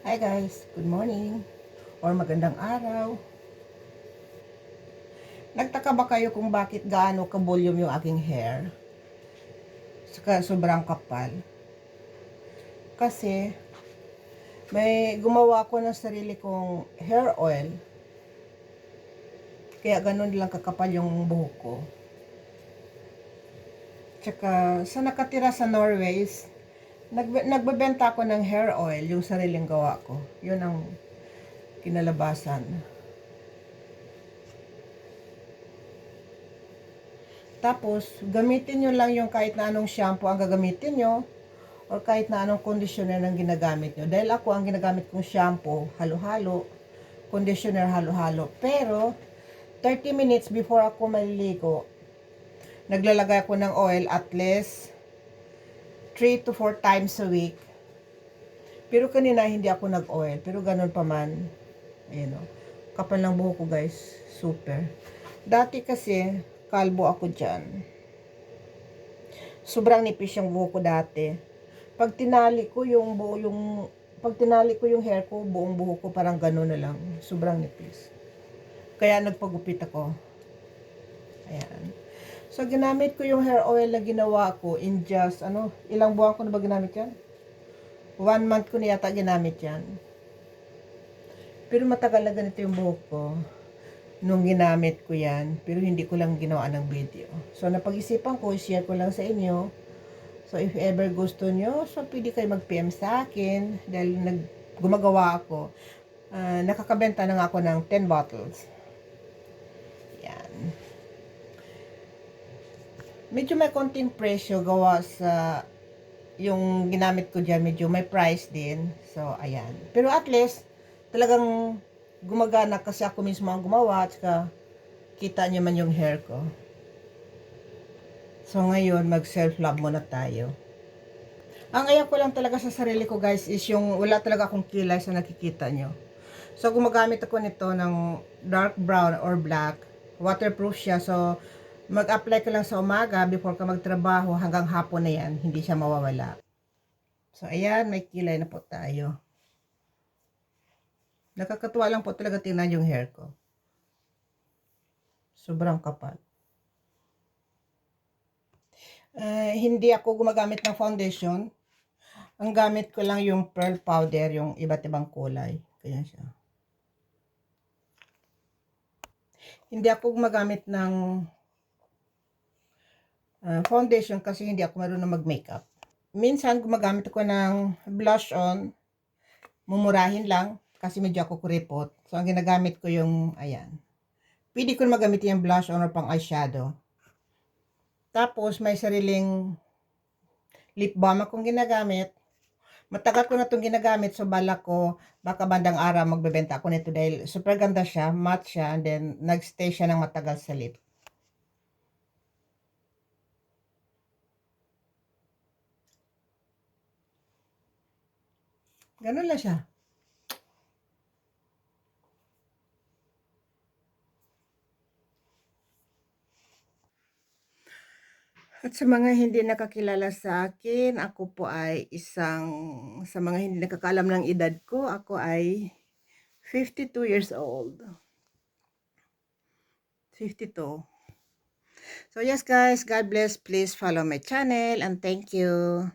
Hi guys, good morning or magandang araw. Nagtaka ba kayo kung bakit gaano ka-volume yung aking hair? Saka sobrang kapal. Kasi may gumawa ako ng sarili kong hair oil. Kaya ganun lang kakapal yung buhok ko. Tsaka sa nakatira sa Norway, Nag, nagbebenta ako ng hair oil, yung sariling gawa ko. Yun ang kinalabasan. Tapos, gamitin nyo lang yung kahit na anong shampoo ang gagamitin nyo or kahit na anong conditioner ang ginagamit nyo. Dahil ako, ang ginagamit kong shampoo, halo-halo, conditioner, halo-halo. Pero, 30 minutes before ako maliligo, naglalagay ako ng oil at least 3 to 4 times a week. Pero kanina hindi ako nag-oil. Pero ganun pa man. Ayan o. Kapal ng buhok ko guys. Super. Dati kasi, kalbo ako dyan. Sobrang nipis yung buhok ko dati. Pag tinali ko yung buo, yung pag tinali ko yung hair ko, buong buhok ko parang gano'n na lang. Sobrang nipis. Kaya nagpagupit ako. Ayan. So, ginamit ko yung hair oil na ginawa ko in just, ano, ilang buwan ko na ba ginamit yan? One month ko na yata ginamit yan. Pero matagal na ganito yung buhok ko nung ginamit ko yan. Pero hindi ko lang ginawa ng video. So, napag-isipan ko, share ko lang sa inyo. So, if ever gusto nyo, so pwede kayo mag-PM sa akin dahil nag gumagawa ako. Ah, nakakabenta na nga ako ng 10 bottles. Medyo may konting presyo gawa sa yung ginamit ko dyan, medyo may price din. So, ayan. Pero at least, talagang gumagana kasi ako mismo ang gumawa at saka kita niyo man yung hair ko. So, ngayon, mag-self-love muna tayo. Ang ayaw ko lang talaga sa sarili ko, guys, is yung wala talaga akong kilay sa nakikita nyo. So, gumagamit ako nito ng dark brown or black. Waterproof siya. So, mag-apply ka lang sa umaga before ka magtrabaho hanggang hapon na yan, hindi siya mawawala. So, ayan, may kilay na po tayo. Nakakatuwa lang po talaga tingnan yung hair ko. Sobrang kapal. Uh, hindi ako gumagamit ng foundation. Ang gamit ko lang yung pearl powder, yung iba't ibang kulay. Kaya siya. Hindi ako gumagamit ng uh, foundation kasi hindi ako marunong mag-makeup. Minsan gumagamit ako ng blush on, mumurahin lang kasi medyo ako kuripot. So ang ginagamit ko yung, ayan. Pwede ko magamit yung blush on or pang eyeshadow. Tapos may sariling lip balm akong ginagamit. Matagal ko na itong ginagamit so bala ko baka bandang araw magbebenta ako nito dahil super ganda siya, matte siya, and then nagstay siya ng matagal sa lip. Ganun lang siya. At sa mga hindi nakakilala sa akin, ako po ay isang, sa mga hindi nakakalam ng edad ko, ako ay 52 years old. 52. So yes guys, God bless. Please follow my channel and thank you.